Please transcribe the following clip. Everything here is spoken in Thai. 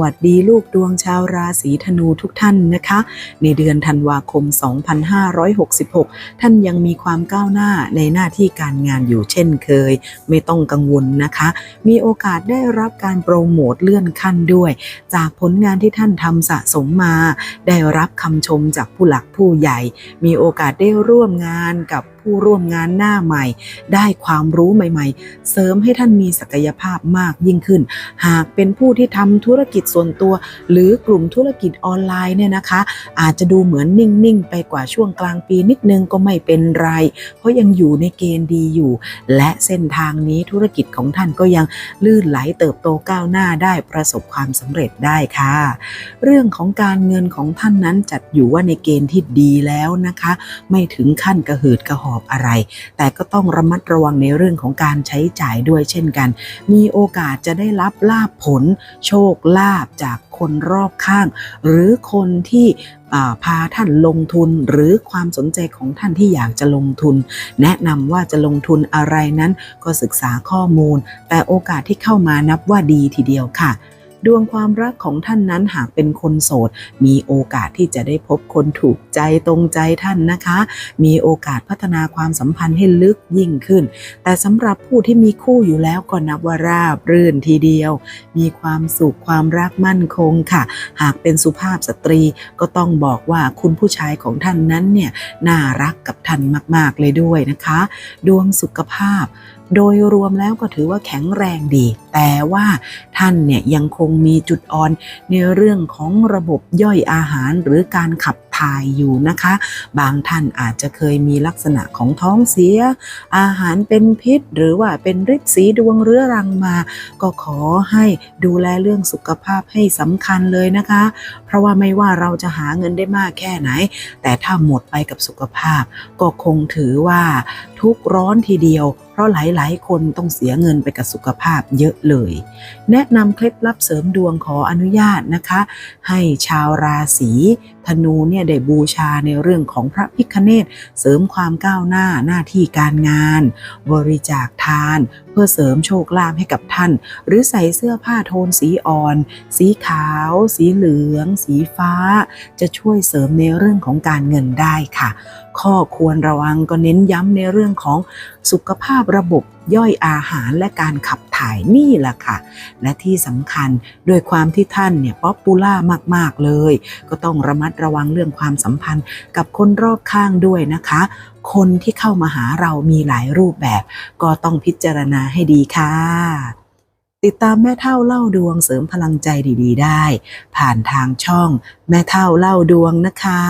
วัสดีลูกดวงชาวราศีธนูทุกท่านนะคะ ในเดือนธันวาคม 2566 ท่านยังมีความก้าวหน้าในหน้าที่การงานอยู่เช่นเคย ไม่ต้องกังวลนะคะ มีโอกาสได้รับการโปรโมทเลื่อนขั้นด้วย จากผลงานที่ท่านทำสะสมมา ได้รับคำชมจากผู้หลักผู้ใหญ่ มีโอกาสได้ร่วมงานกับ ผู้ร่วมงานหน้าใหม่ ได้ความรู้ใหม่ ๆ เสริมให้ท่านมีศักยภาพมากยิ่งขึ้น หากเป็นผู้ที่ทำธุรกิจส่วนตัว หรือกลุ่มธุรกิจออนไลน์เนี่ยนะคะ อาจจะดูเหมือนนิ่งๆ ไปกว่าช่วงกลางปีนิดนึงก็ไม่เป็นไร เพราะยังอยู่ในเกณฑ์ดีอยู่ และเส้นทางนี้ธุรกิจของท่านก็ยังลื่นไหลเติบโตก้าวหน้าได้ประสบความสำเร็จได้ค่ะ เรื่องของการเงินของท่านนั้นจัดอยู่ว่าในเกณฑ์ที่ดีแล้วนะคะ ไม่ถึงขั้นกระหืดกระหอบอะไร แต่ก็ต้องระมัดระวังในเรื่องของการใช้จ่ายด้วยเช่นกัน มีโอกาสจะได้รับลาภผล โชคลาภจากคนรอบข้าง หรือคนที่พาท่านลงทุนหรือความสนใจของท่านที่อยากจะลงทุน แนะนำว่าจะลงทุนอะไรนั้นก็ศึกษาข้อมูล แต่โอกาสที่เข้ามานับว่าดีทีเดียวค่ะ ดวงความรักของท่านนั้นหากเป็นคนโสด มีโอกาสที่จะได้พบคนถูกใจตรงใจท่านนะคะ มีโอกาสพัฒนาความสัมพันธ์ให้ลึกยิ่งขึ้น แต่สำหรับผู้ที่มีคู่อยู่แล้วก็นับว่าราบรื่นทีเดียว มีความสุขความรักมั่นคงค่ะ หากเป็นสุภาพสตรีก็ต้องบอกว่าคุณผู้ชายของท่านนั้นเนี่ยน่ารักกับท่านมาก ๆ เลยด้วยนะคะ ดวงสุขภาพ โดยรวมแล้วก็ถือว่าแข็งแรงดี แต่ว่าท่านเนี่ยยังคงมีจุดอ่อนในเรื่องของระบบย่อยอาหารหรือการขับถ่ายอยู่นะคะ บางท่านอาจจะเคยมีลักษณะของท้องเสีย อาหารเป็นพิษ หรือว่าเป็นฤทธิ์สีดวงเรื้อรังมา ก็ขอให้ดูแลเรื่องสุขภาพให้สำคัญเลยนะคะ เพราะว่าไม่ว่าเราจะหาเงินได้มากแค่ไหน แต่ถ้าหมดไปกับสุขภาพ ก็คงถือว่าทุกข์ร้อนทีเดียวเพราะหลายๆ คนต้องเสียเงินไปกับสุขภาพเยอะเลย แนะนำเคล็ดลับเสริมดวงขออนุญาตนะคะ ให้ชาวราศีธนูเนี่ยได้บูชาในเรื่องของพระพิคเนตเสริมความก้าวหน้าหน้าที่การงาน บริจาคทาน เพื่อเสริมโชคลาภให้กับท่าน หรือใส่เสื้อผ้าโทนสีอ่อน สีขาว สีเหลือง สีฟ้า จะช่วยเสริมในเรื่องของการเงินได้ค่ะ ข้อควรระวังก็เน้นย้ำในเรื่องของสุขภาพระบบย่อยอาหารและการขับถ่ายนี่แหละค่ะ และที่สำคัญด้วยความที่ท่านเนี่ยป๊อปปูล่ามาก ๆ เลย ก็ต้องระมัดระวังเรื่องความสัมพันธ์กับคนรอบข้างด้วยนะคะ คนที่เข้ามาหาเรามีหลายรูปแบบ ก็ต้องพิจารณาให้ดีค่ะติดตามแม่เท่าเล่าดวงเสริมพลังใจดี ๆ ได้ ผ่านทางช่อง แม่เท่าเล่าดวงนะคะ